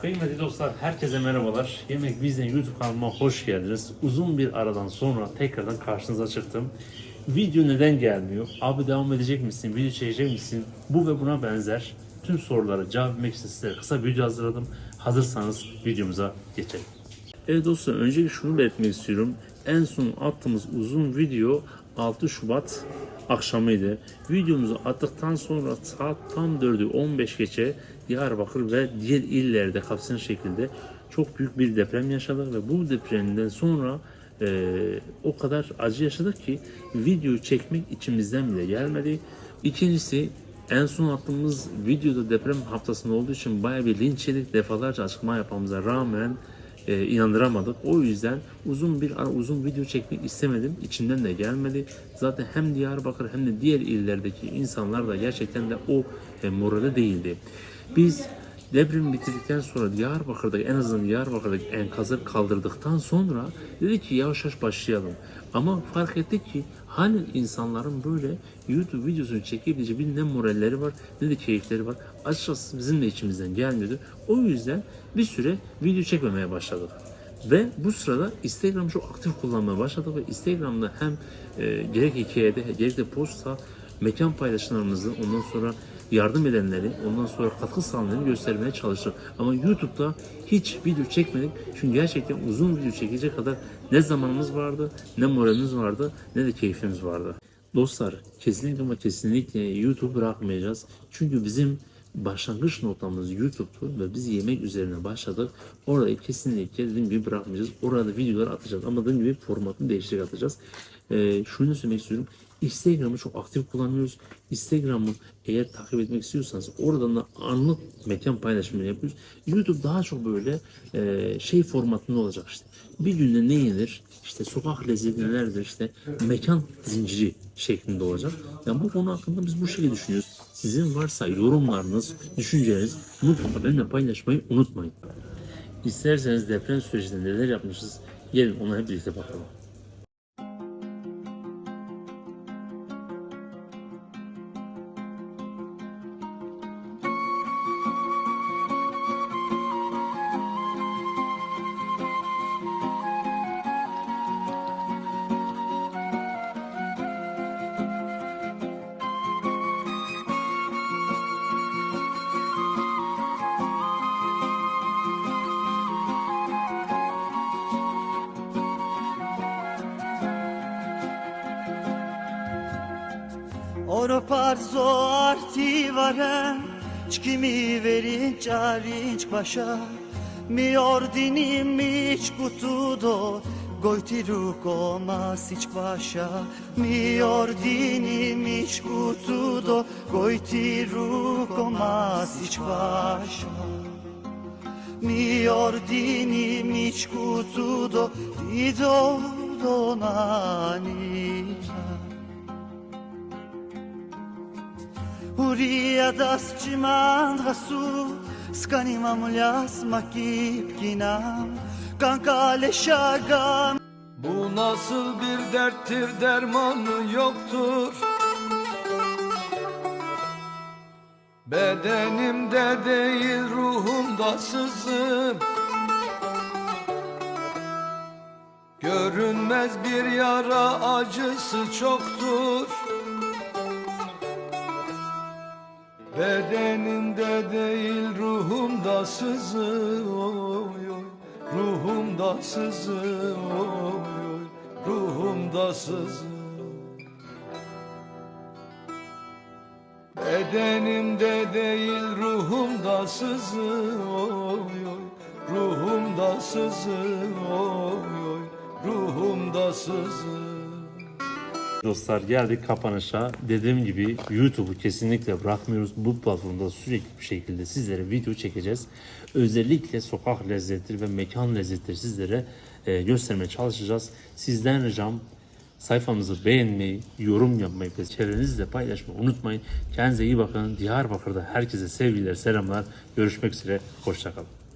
Kıymetli dostlar, herkese merhabalar. Yemek Bizden YouTube kanalıma hoş geldiniz. Uzun bir aradan sonra tekrardan karşınıza çıktım. Video neden gelmiyor? Abi devam edecek misin? Video çekecek misin? Bu ve buna benzer tüm sorulara cevap vermek için size kısa video hazırladım. Hazırsanız videomuza geçelim. Evet dostlar, öncelikle şunu belirtmek istiyorum. En son attığımız uzun video 6 Şubat akşamıydı. Videomuzu attıktan sonra saat tam 4'ü 15 geçe Diyarbakır ve diğer illerde kapsayan şekilde çok büyük bir deprem yaşadık ve bu depremden sonra eee, o kadar acı yaşadık ki video çekmek içimizden bile gelmedi. İkincisi en son attığımız videoda deprem haftasında olduğu için bayağı bir linç yedik. Defalarca açıklama yapmamıza rağmen e, inandıramadık. O yüzden uzun bir uzun video çekmek istemedim. İçimden de gelmedi. Zaten hem Diyarbakır hem de diğer illerdeki insanlar da gerçekten de o e, morale değildi. Biz deprem bitirdikten sonra Diyarbakır'daki en azından Diyarbakır'daki enkazı kaldırdıktan sonra dedik ki yavaş yavaş başlayalım. Ama fark ettik ki halen insanların böyle YouTube videosunu çekebileceği bir ne moralleri var ne de keyifleri var. Açıkçası bizim de içimizden gelmiyordu. O yüzden bir süre video çekmemeye başladık. Ve bu sırada Instagram'ı çok aktif kullanmaya başladık ve Instagram'da hem e, gerek hikayede gerek de posta mekan paylaşımlarımızı ondan sonra yardım edenleri, ondan sonra katkı sağlayanları göstermeye çalıştık. Ama YouTube'da hiç video çekmedik. Çünkü gerçekten uzun video çekecek kadar ne zamanımız vardı, ne moralimiz vardı, ne de keyfimiz vardı. Dostlar kesinlikle ama kesinlikle YouTube bırakmayacağız. Çünkü bizim başlangıç noktamız YouTube'tu ve biz yemek üzerine başladık. Orayı kesinlikle dediğim gibi bırakmayacağız. Orada videolar atacağız ama dediğim gibi formatını değiştirerek atacağız. Ee, şunu söylemek istiyorum. Instagram'ı çok aktif kullanıyoruz. Instagram'ı eğer takip etmek istiyorsanız oradan da anlık mekan paylaşımını yapıyoruz. YouTube daha çok böyle e, şey formatında olacak işte. Bir günde ne yenir? İşte sokak lezzeti nelerdir? İşte mekan zinciri şeklinde olacak. Yani bu konu hakkında biz bu şekilde düşünüyoruz. Sizin varsa yorumlarınız, düşünceleriniz mutlaka benimle paylaşmayı unutmayın. İsterseniz deprem sürecinde neler yapmışız gelin ona hep birlikte bakalım. Oro parzo arti varem Çkimi verin çarinç başa Mi ordini miç kutudo Gojti ruko masić kvaša Mi ordini mić kutudo Gojti ruko masić kvaša Mi ordini mić kutudo Ido do Вие даст чиман расу, сканим амляс макип кинам, kankale. Bu nasıl bir derttir dermanı yoktur. Bedenimde değil ruhumda sızım Görünmez bir yara acısı çoktur Bedenimde değil ruhumda sızı oy oy Ruhumda sızı oy oy Ruhumda sızı Bedenimde değil ruhumda sızı oy oy Ruhumda sızı oy oy Ruhumda sızı Dostlar geldik kapanışa. Dediğim gibi YouTube'u kesinlikle bırakmıyoruz. Bu platformda sürekli bir şekilde sizlere video çekeceğiz. Özellikle sokak lezzetleri ve mekan lezzetleri sizlere e, göstermeye çalışacağız. Sizden ricam sayfamızı beğenmeyi, yorum yapmayı ve çevrenizle paylaşmayı unutmayın. Kendinize iyi bakın. Diyarbakır'da herkese sevgiler, selamlar. Görüşmek üzere. Hoşçakalın.